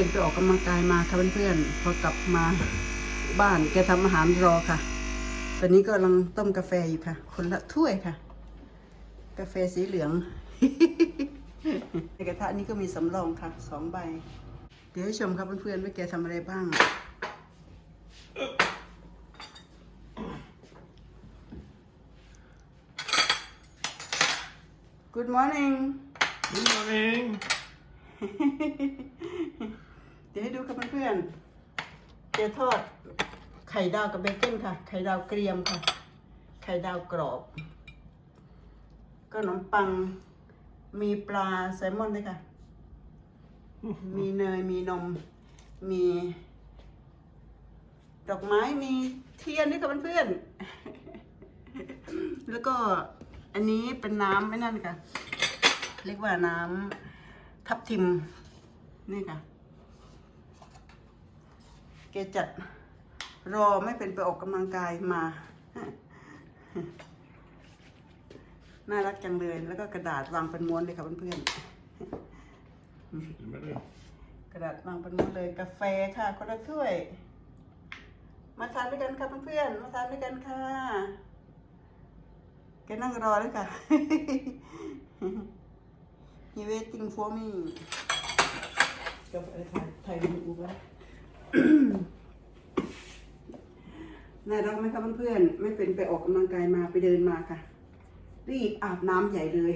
เป็นไปออกกำลังกายมาค่ะเพื่อนๆพอกลับมาบ้านแกทำอาหารรอค่ะ ตอนนี้ก็กำลังต้มกาแฟอยู่ค่ะ คนละถ้วยค่ะ กาแฟสีเหลืองในกระทะนี้ก็มีสำรองค่ะสองใบ เดี๋ยวให้ชมครับเพื่อนๆว่าแกทำอะไรบ้าง Good morning Good morning. เดี๋ยวให้ดูครับเพื่อนๆเดี๋ยวทอดไข่ดาวกับเบคอนค่ะ ไข่ดาวเกรียมค่ะ ไข่ดาวกรอบ ก็ขนมปัง มีปลาแซลมอนด้วยค่ะ มีเนย มีนม มี ดอกไม้ มีเทียนด้วยค่ะเพื่อนๆ แล้วก็อันนี้เป็นน้ำไม่นั่นค่ะ เรียกว่าน้ำทับทิม นี่ค่ะ แกจัดรอไม่เป็นไปออกกำลังกายมา น่ารักจังเลย แล้วก็กระดาษวางเป็นม้วนเลยค่ะเพื่อนๆกระดาษวางเป็นม้วนเลย กาแฟค่ะคนละถ้วย มาทานด้วยกันค่ะเพื่อนๆ มาทานด้วยกันค่ะแกนั่งรอเลยค่ะ He waiting for me กับไอ้ไทยไทยมันอูไว้ น่ารักไหมคะเพื่อนๆ ไม่เป็นไปออกกำลังกายมาไปเดินมาค่ะ รีบอาบน้ำใหญ่เลย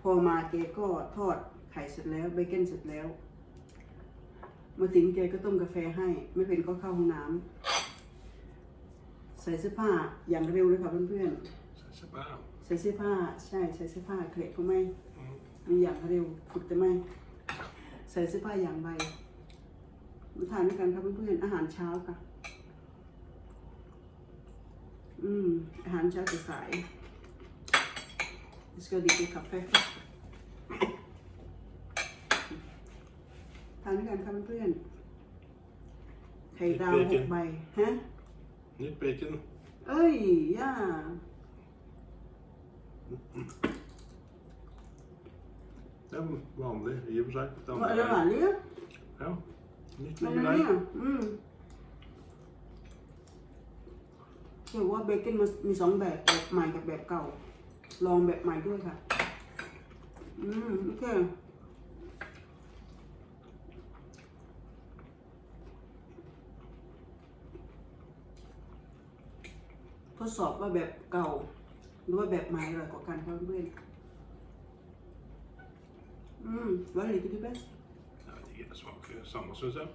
พอมาแกก็ทอดไข่เสร็จแล้วเบคอนเสร็จแล้วมาถึงแกก็ต้มกาแฟให้ ไม่เป็นก็เข้าห้องน้ำใส่เสื้อผ้าอย่างเร็วเลยค่ะเพื่อนๆ Så bara. ใส่เสื้อผ้าใช่ใส่เสื้อผ้าเคลก็ไม่ Mm. มีอย่างเร็วฝึกแต่ไม่ ใส่เสื้อผ้าอย่างใบ มาทานด้วยกันครับเพื่อนๆ อาหารเช้าค่ะ อืม อาหารเช้าจะสาย Jag ska dricka kaffe ทานด้วยกันครับเพื่อนๆ ไข่ดาวหกใบ ฮะ Nytt bacon. เอ้ย ย่า Den vanlig i och för sig. Den ว่าอะไรหวานเนี่ย Ja. Nytt มัน liv นะ i เนี่ย dig. อืมเดี๋ยวว่าเบคอนมันมีสองแบบแบบใหม่กับแบบเก่า ลองแบบใหม่ด้วยค่ะ อืมโอเคทดสอบว่าแบบเก่า หรือว่าแบบใหม่อร่อยกว่ากันครับเพื่อนอืมว่าอะไรที่ดี bäst Jag vet inte, det smakar ju samma syns jag.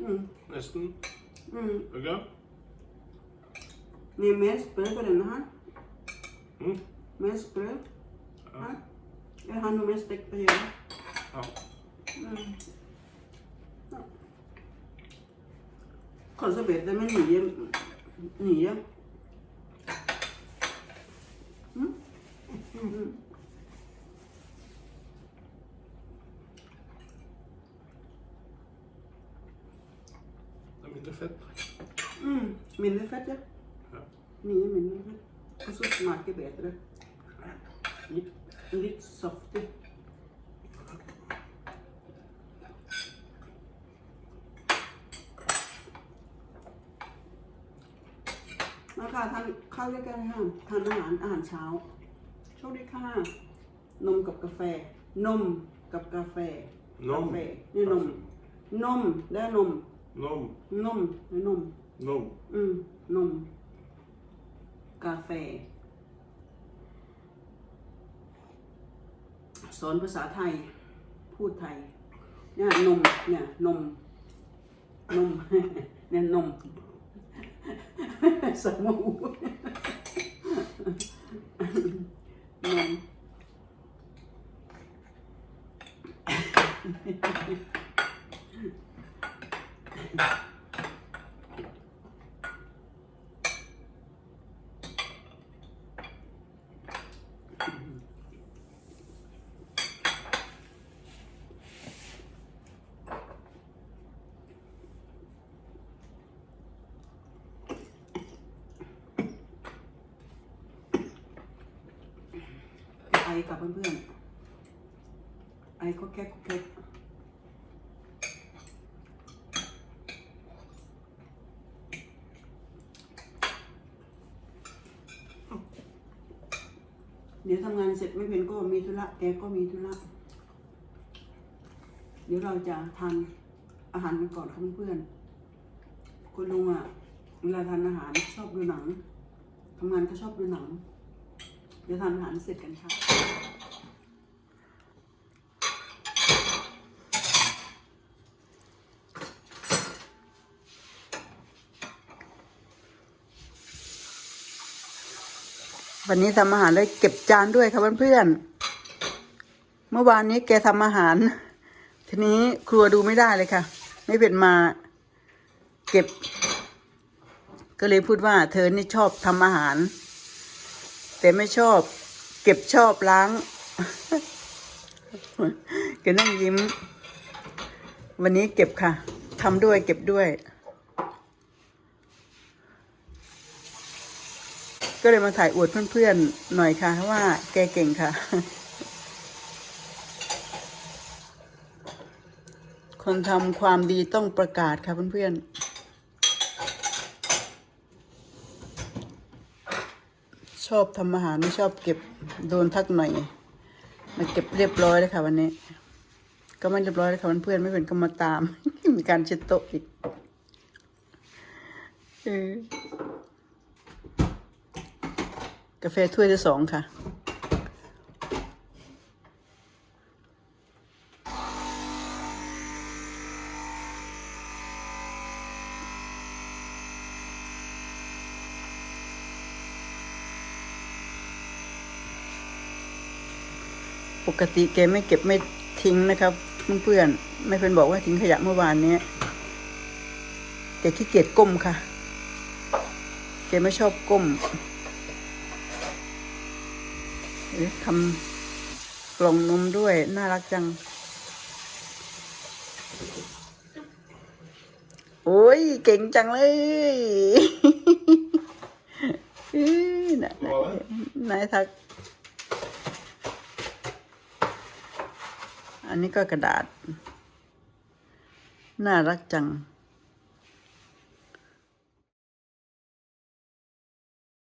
อืม Nästan. อืม Okej? นี่เมสเปรย์ på den här Mm. Mest bröd. Ja. Ja. Jag har nog mest stekt på hela. ja. Mm. Ja. Kanske bättre med nio. Nio. Mm. Mm. Det är mindre fett. Mm. Mindre fett, ja. Ja. Nio mindre fett. Och så smakar bättre. Lite, lite softy. มาค่ะทานข้าวด้วยกันค่ะทานอาหารอาหารเช้าโชคดีค่ะ นมกับกาแฟนมกับกาแฟนมกาแฟนี่นม นมได้นม Nom. นมได้นม Nom. อืม นม กาแฟ สอนภาษาไทย พูดไทย เนี่ยนม เนี่ยนม นม เนี่ยนม สมูนม ไอกับเพื่อนๆไอก็แค่ก็แค่ เดี๋ยวทำงานเสร็จไม่เป็นก็มีธุระแกก็มีธุระเดี๋ยวเราจะทานอาหารกันก่อนค่ะเพื่อนๆคุณลุงอะเวลาทานอาหารชอบดูหนังทำงานก็ชอบดูหนังเดี๋ยวทานอาหารเสร็จกันค่ะ วันนี้ทำอาหารแล้เก็บจานด้วยค่ะเพื่อนๆ เมื่อวานนี้แกทำอาหาร ทีนี้ครัวดูไม่ได้เลยค่ะ ไม่เป็นมาเก็บ ก็เลยพูดว่า เธอนี่ชอบทำอาหาร แต่ไม่ชอบ เก็บชอบล้างแกนั่งยิ้ม วันนี้เก็บค่ะทำด้วยเก็บด้วย ก็เลยมาถ่ายอวดเพื่อนๆหน่อยค่ะว่าแกเก่งค่ะ คนทำความดีต้องประกาศค่ะเพื่อนๆชอบทำอาหารไม่ชอบเก็บโดนทักหน่อยมาเก็บเรียบร้อยเลยค่ะ วันนี้ ก็ไม่เรียบร้อยเลยค่ะเพื่อนๆไม่เป็นก็มาตาม มีการเช็ดโต๊ะอีกเออ กาแฟถ้วยที่สองค่ะ ปกติแกไม่เก็บไม่ทิ้งนะครับเพื่อนๆไม่เป็นบอกว่าทิ้งขยะเมื่อวานนี้แกขี้เกียจก้มค่ะ แกไม่ชอบก้ม ทำกล่องนมด้วย น่ารักจัง โอ้ย เก่งจังเลยอื้อไหนไหนไหนทัก อันนี้ก็กระดาษ น่ารักจัง